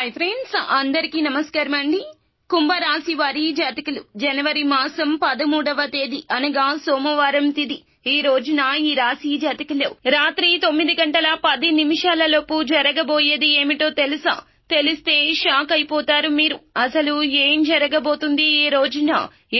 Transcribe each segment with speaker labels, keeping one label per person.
Speaker 1: Hi friends అందరికీ నమస్కారం అండి. కుంభరాశి వారి జాతకులు జనవరి మాసం పదమూడవ తేదీ అనగా సోమవారం తిది. ఈ రోజున ఈ రాశి జాతకులు రాత్రి తొమ్మిది గంటల పది నిమిషాలలోపు జరగబోయేది ఏమిటో తెలుసా? తెలిస్తే షాక్ అయిపోతారు మీరు. అసలు ఏం జరగబోతుంది ఈ రోజున?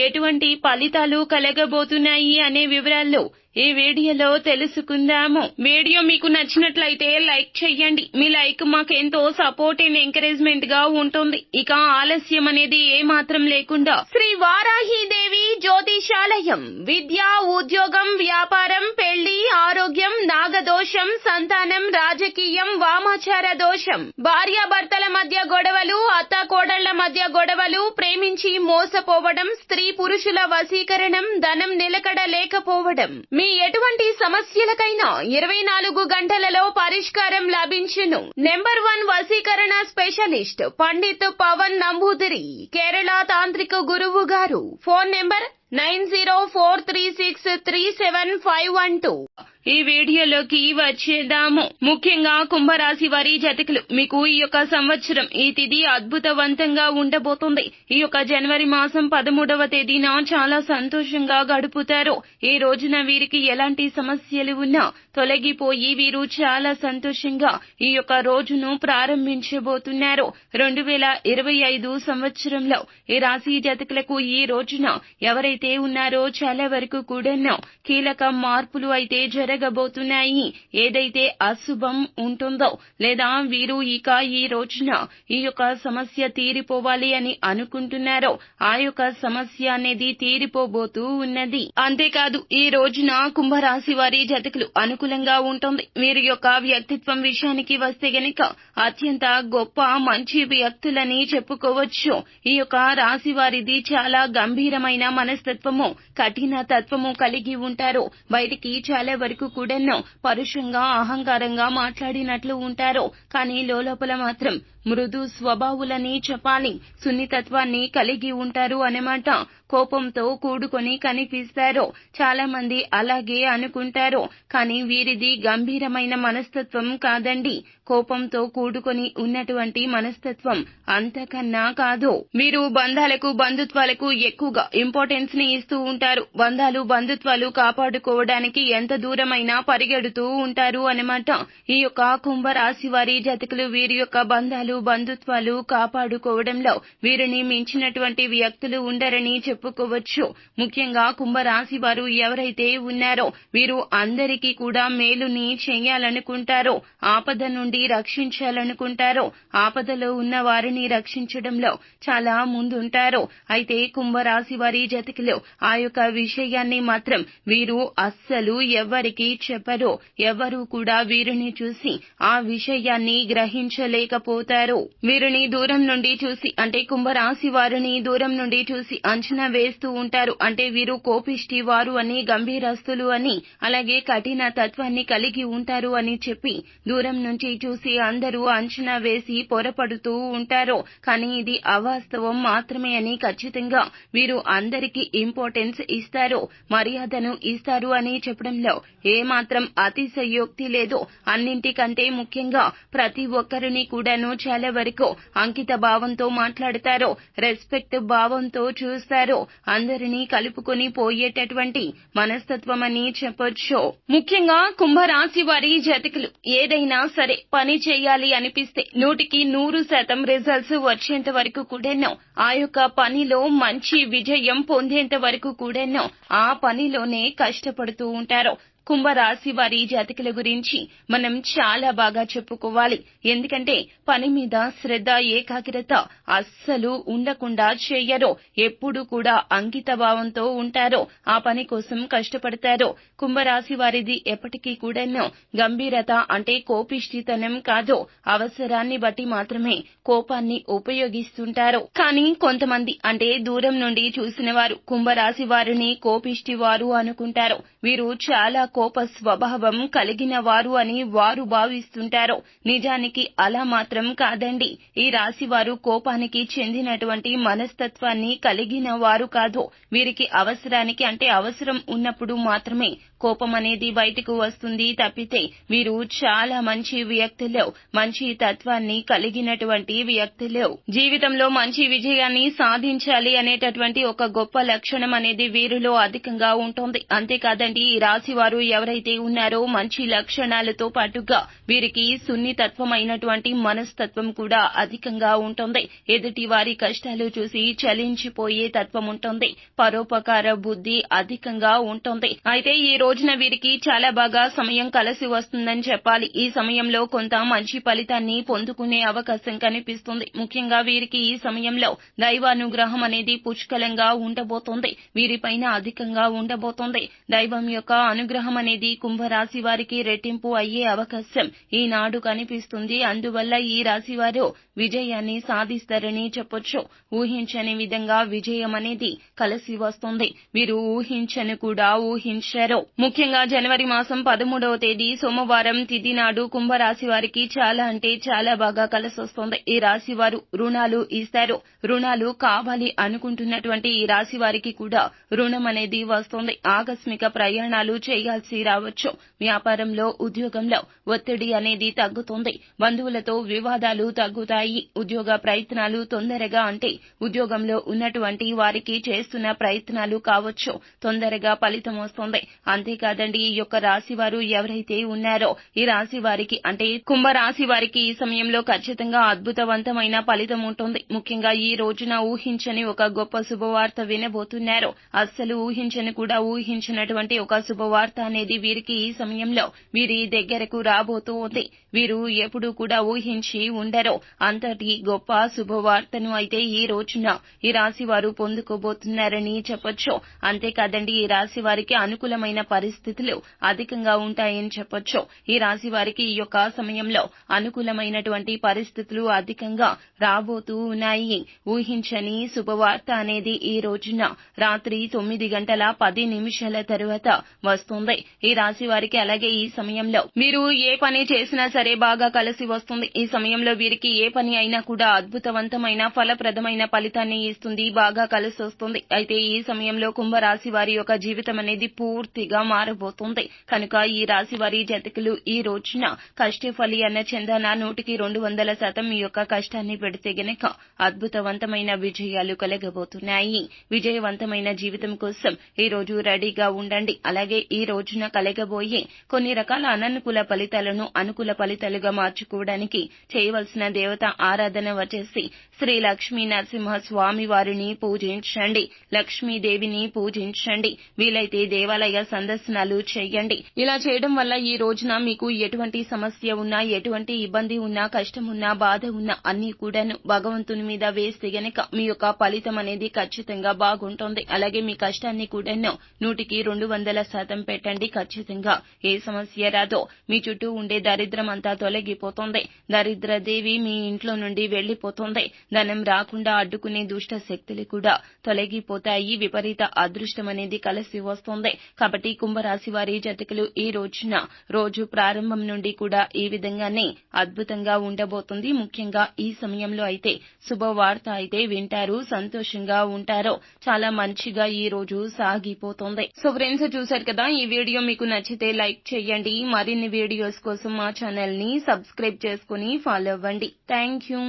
Speaker 1: ఎటువంటి ఫలితాలు కలగబోతున్నాయి అనే వివరాల్లో ఈ వీడియోలో తెలుసుకుందాము. వీడియో మీకు నచ్చినట్లయితే లైక్ చెయ్యండి. మీ లైక్ మాకెంతో సపోర్ట్ అండ్ ఎంకరేజ్మెంట్గా ఉంటుంది. ఇక ఆలస్యం అనేది ఏ మాత్రం లేకుండా శ్రీ వారాహిదేవి జ్యోతిషాలయం విద్య ఉద్యోగం వ్యాపారం పెళ్ళి ఆరోగ్యం నాగదోషం సంతానం రాజకీయం వామాచార దోషం భార్యాభర్తల మధ్య గొడవలు అత్త కోడళ్ళ మధ్య గొడవలు ప్రేమించి మోసపోవడం స్త్రీ పురుషుల వశీకరణం ధనం నిలకడ లేకపోవడం. మీ ఎటువంటి సమస్యలకైనా ఇరవై నాలుగు గంటలలో పరిష్కారం లభించును. నెంబర్ వన్ వశీకరణ స్పెషలిస్ట్ పండిత్ పవన్ నంబూదిరి కేరళ తాంత్రిక గురువు గారు. Phone number Nine zero four three six three seven five one two. ఈ వీడియోలోకి వచ్చేద్దాము. ముఖ్యంగా కుంభరాశి వారి జతకులు మీకు ఈ యొక్క సంవత్సరం ఈ తిథి అద్భుతవంతంగా ఉండబోతుంది. ఈ యొక్క జనవరి మాసం పదమూడవ తేదీన చాలా సంతోషంగా గడుపుతారు. ఈ రోజున వీరికి ఎలాంటి సమస్యలు ఉన్నా తొలగిపోయి వీరు చాలా సంతోషంగా ఈ యొక్క రోజును ప్రారంభించబోతున్నారు. రెండు వేల ఇరవై ఐదు సంవత్సరంలో ఈ రాశి జతకులకు ఈ రోజున ఎవరైతే ఉన్నారో చాలా వరకు కూడా కీలక మార్పులు అయితే జరగబోతున్నాయి. ఏదైతే అశుభం ఉంటుందో లేదా వీరు ఇక ఈ రోజున ఈ యొక్క సమస్య తీరిపోవాలి అని అనుకుంటున్నారో ఆ యొక్క సమస్య అనేది తీరిపోబోతూ ఉన్నది. అంతేకాదు ఈ రోజున కుంభరాశి వారి జతకులు అనుకూలంగా ఉంటుంది. వీరి యొక్క వ్యక్తిత్వం విషయానికి వస్తే గనక అత్యంత గొప్ప మంచి వ్యక్తులని చెప్పుకోవచ్చు. ఈ యొక్క రాశి వారిది చాలా గంభీరమైన మనస్తత్వము కఠిన తత్వము కలిగి ఉంటారు. బయటికి చాలా వరకు కూడా పరుషంగా అహంకారంగా మాట్లాడినట్లు ఉంటారు కానీ లోపల మాత్రం మృదు స్వభావులని చెప్పాలి. సున్నితత్వాన్ని కలిగి ఉంటారు అన్నమాట కోపంతో కూడుకొని కనిపిస్తారు. చాలా మంది అలాగే అనుకుంటారు. కానీ వీరిది గంభీరమైన మనస్తత్వం కాదండి. కోపంతో కూడుకొని ఉన్నటువంటి మనస్తత్వం అంతకన్నా కాదు. మీరు బంధాలకు బంధుత్వాలకు ఎక్కువగా ఇంపార్టెన్స్ని ఇస్తూ ఉంటారు. బంధాలు బంధుత్వాలు కాపాడుకోవడానికి ఎంత దూరమైనా పరిగెడుతూ ఉంటారు అన్నమాట ఈ యొక్క కుంభరాశి వారి జతకులు వీరి యొక్క బంధాలు బంధుత్వాలు కాపాడుకోవడంలో వీరిని మించినటువంటి వ్యక్తులు ఉండరని చెప్పుకోవచ్చు. ముఖ్యంగా కుంభరాశి వారు ఎవరైతే ఉన్నారో వీరు అందరికీ కూడా మేలుని చేయాలనుకుంటారో. ఆపద నుండి రక్షించాలనుకుంటారో. ఆపదలో ఉన్న వారిని రక్షించడంలో చాలా ముందుంటారో. అయితే కుంభరాశి వారి జతకిలో ఆ యొక్క విషయాన్ని మాత్రం వీరు అస్సలు ఎవ్వరికి చెప్పరు. ఎవరు కూడా వీరిని చూసి ఆ విషయాన్ని గ్రహించలేకపోతారు. వీరిని దూరం నుండి చూసి అంటే కుంభరాశి వారిని దూరం నుండి చూసి అంచనా వేస్తూ ఉంటారు. అంటే వీరు కోపిష్టి వారు అని గంభీరస్తులు అని అలాగే కఠిన తత్వాన్ని కలిగి ఉంటారు అని చెప్పి దూరం నుంచి చూసి అందరూ అంచనా వేసి పొరపడుతూ ఉంటారు. కానీ ఇది అవాస్తవం మాత్రమే అని ఖచ్చితంగా వీరు అందరికీ ఇంపార్టెన్స్ ఇస్తారు. మర్యాదను ఇస్తారు అని చెప్పడంలో ఏమాత్రం అతిశయోక్తి లేదు. అన్నింటికంటే ముఖ్యంగా ప్రతి ఒక్కరిని కూడాను చాలా వరకు అంకిత భావంతో మాట్లాడతారు రెస్పెక్ట్ భావంతో చూస్తారు అందరినీ కలుపుకొని పోయేటటువంటి మనస్తత్వం అని చెప్పొచ్చు. ముఖ్యంగా కుంభరాశి వారి జతకులు ఏదైనా సరే పని చేయాలి అనిపిస్తే నూటికి నూరు శాతం రిజల్ట్స్ వచ్చేంత వరకు కూడాను ఆ యొక్క పనిలో మంచి విజయం పొందేంత వరకు కూడాను ఆ పనిలోనే కష్టపడుతూ ఉంటారు కుంభరాశి వారి జాతకుల గురించి మనం చాలా బాగా చెప్పుకోవాలి. ఎందుకంటే పని మీద శ్రద్ధ ఏకాగ్రత అస్సలు ఉండకుండా చేయరో. ఎప్పుడు కూడా అంకిత భావంతో ఉంటారో. ఆ పని కోసం కష్టపడతారో. కుంభరాశి వారిది ఎప్పటికీ కూడాను గంభీరత అంటే కోపిష్టితనం కాదు. అవసరాన్ని బట్టి మాత్రమే కోపాన్ని ఉపయోగిస్తుంటారు. కానీ కొంతమంది అంటే దూరం నుండి చూసిన వారు కుంభరాశి వారిని కోపిష్టి వారు అనుకుంటారు. వీరు చాలా కోప స్వభావం కలిగిన వారు అని వారు భావిస్తుంటారు. నిజానికి అలా మాత్రం కాదండి. ఈ రాశి వారు కోపానికి చెందినటువంటి మనస్తత్వాన్ని కలిగిన వారు కాదు. వీరికి అవసరానికి అంటే అవసరం ఉన్నప్పుడు మాత్రమే కోపం అనేది బయటకు వస్తుంది తప్పితే వీరు చాలా మంచి వ్యక్తులు మంచి తత్వాన్ని కలిగినటువంటి వ్యక్తులు. జీవితంలో మంచి విజయాన్ని సాధించాలి అనేటటువంటి ఒక గొప్ప లక్షణం అనేది వీరిలో అధికంగా ఉంటుంది. అంతేకాదండి ఈ రాశి వారు ఎవరైతే ఉన్నారో మంచి లక్షణాలతో పాటుగా వీరికి సున్నితత్వమైనటువంటి మనస్తత్వం కూడా అధికంగా ఉంటుంది. ఎదుటి వారి కష్టాలు చూసి చలించిపోయే తత్వం ఉంటుంది. పరోపకార బుద్ధి అధికంగా ఉంటుంది. అయితే ఈ రోజున వీరికి చాలా బాగా సమయం కలిసి వస్తుందని చెప్పాలి. ఈ సమయంలో కొంత మంచి ఫలితాన్ని పొందుకునే అవకాశం కనిపిస్తుంది. ముఖ్యంగా వీరికి ఈ సమయంలో దైవానుగ్రహం అనేది పుష్కలంగా ఉండబోతోంది. వీరిపైన అధికంగా ఉండబోతోంది. దైవం యొక్క అనుగ్రహం అనేది కుంభరాశి వారికి రెట్టింపు అయ్యే అవకాశం ఈనాడు కనిపిస్తుంది. అందువల్ల ఈ రాశి వారు విజయాన్ని సాధిస్తారని చెప్పొచ్చు. ఊహించని విధంగా విజయం అనేది కలిసి వస్తుంది. వీరు ఊహించని కూడా ఊహించారు. ముఖ్యంగా జనవరి మాసం పదమూడవ తేదీ సోమవారం తిథి నాడు కుంభరాశి వారికి చాలా అంటే చాలా బాగా కలిసి వస్తుంది ఈ రాశి వారు రుణాలు ఇస్తారు. రుణాలు కావాలి అనుకుంటున్నటువంటి ఈ రాశి వారికి కూడా రుణం అనేది వస్తుంది. ఆకస్మిక ప్రయాణాలు చేయాల్సి రావచ్చు. వ్యాపారంలో ఉద్యోగంలో ఒత్తిడి అనేది తగ్గుతుంది. బంధువులతో వివాదాలు తగ్గుతాయి. ఉద్యోగ ప్రయత్నాలు తొందరగా అంటే ఉద్యోగంలో ఉన్నటువంటి వారికి చేస్తున్న ప్రయత్నాలు కావచ్చు. తొందరగా ఫలితం వస్తుంది. అంతేకాదండి ఈ యొక్క రాశి వారు ఎవరైతే ఉన్నారో ఈ రాశి వారికి అంటే కుంభ రాశి వారికి ఈ సమయంలో ఖచ్చితంగా అద్భుతవంతమైన ఫలితం ఉంటుంది. ముఖ్యంగా ఈ రోజున ఊహించని ఒక గొప్ప శుభవార్త వినబోతున్నారు. అస్సలు ఊహించని కూడా ఊహించినటువంటి ఒక శుభవార్త అనేది వీరికి ఈ సమయంలో వీరి దగ్గరకు రాబోతూ ఉంది వీరు ఎప్పుడు కూడా ఊహించి ఉండరు. అంతటి గొప్ప శుభవార్తను అయితే ఈ రోజున ఈ రాశి వారు పొందుకోబోతున్నారని చెప్పొచ్చు. అంతేకాదండి ఈ రాశి వారికి అనుకూలమైన పరిస్థితులు అధికంగా ఉంటాయని చెప్పొచ్చు. ఈ రాశి వారికి ఈ యొక్క సమయంలో అనుకూలమైనటువంటి పరిస్థితులు అధికంగా రాబోతూ ఉన్నాయి. ఊహించని శుభవార్త అనేది ఈ రోజున రాత్రి తొమ్మిది గంటల పది నిమిషాల తరువాత వస్తుంది. ఈ రాశి వారికి అలాగే ఈ సమయంలో మీరు ఏ పని చేసినా సరే బాగా కలిసి వస్తుంది. ఈ సమయంలో వీరికి ఏ పని అయినా కూడా అద్భుతవంతమైన ఫలప్రదమైన ఫలితాన్ని ఇస్తుంది. బాగా కలిసి వస్తుంది. అయితే ఈ సమయంలో కుంభరాశి వారి యొక్క జీవితం అనేది పూర్తిగా మారబోతుంది. కనుక ఈ రాశి వారి జతకులు ఈ రోజున కష్టఫలి అన్న చందన నూటికి రెండు వందల శాతం మీ యొక్క కష్టాన్ని పెడితే గనక అద్భుతవంతమైన విజయాలు కలగబోతున్నాయి. విజయవంతమైన జీవితం కోసం ఈ రోజు రెడీగా ఉండండి. అలాగే ఈ రోజున కలగబోయే కొన్ని రకాల అననుకూల ఫలితాలను అనుకూల ఫలితాలుగా మార్చుకోవడానికి చేయవలసిన దేవత ఆరాధన వచ్చేసి శ్రీ లక్ష్మీ నరసింహ స్వామి వారిని పూజించండి. లక్ష్మీదేవిని పూజించండి. వీలైతే దేవాలయ ప్రదర్శనలు చేయండి. ఇలా చేయడం వల్ల ఈ రోజున మీకు ఎటువంటి సమస్య ఉన్నా ఎటువంటి ఇబ్బంది ఉన్నా కష్టం ఉన్నా బాధ ఉన్నా అన్ని కూడాను భగవంతుని మీద వేస్తే గనక మీ యొక్క ఫలితం అనేది ఖచ్చితంగా బాగుంటుంది. అలాగే మీ కష్టాన్ని కూడాను నూటికి రెండు వందల శాతం పెట్టండి ఖచ్చితంగా. ఏ సమస్య రాదో మీ చుట్టూ ఉండే దరిద్రం అంతా తొలగిపోతుంది. దరిద్ర దేవి మీ ఇంట్లో నుండి వెళ్ళిపోతుంది ధనం రాకుండా అడ్డుకునే దుష్ట శక్తులు కూడా తొలగిపోతాయి. విపరీత అదృష్టం అనేది కలిసి వస్తుంది. కాబట్టి కుంభరాశి వారి జతకులు ఈ రోజున రోజు ప్రారంభం నుండి కూడా ఈ విధంగానే అద్భుతంగా ఉండబోతుంది. ముఖ్యంగా ఈ సమయంలో అయితే శుభవార్త అయితే వింటారు సంతోషంగా ఉంటారో చాలా మంచిగా ఈ రోజు సాగిపోతుంది. సో ఫ్రెండ్స్ చూశారు కదా ఈ వీడియో మీకు నచ్చితే లైక్ చేయండి. మరిన్ని వీడియోస్ కోసం మా ఛానల్ని సబ్స్క్రైబ్ చేసుకుని ఫాలో అవ్వండి. Thank you.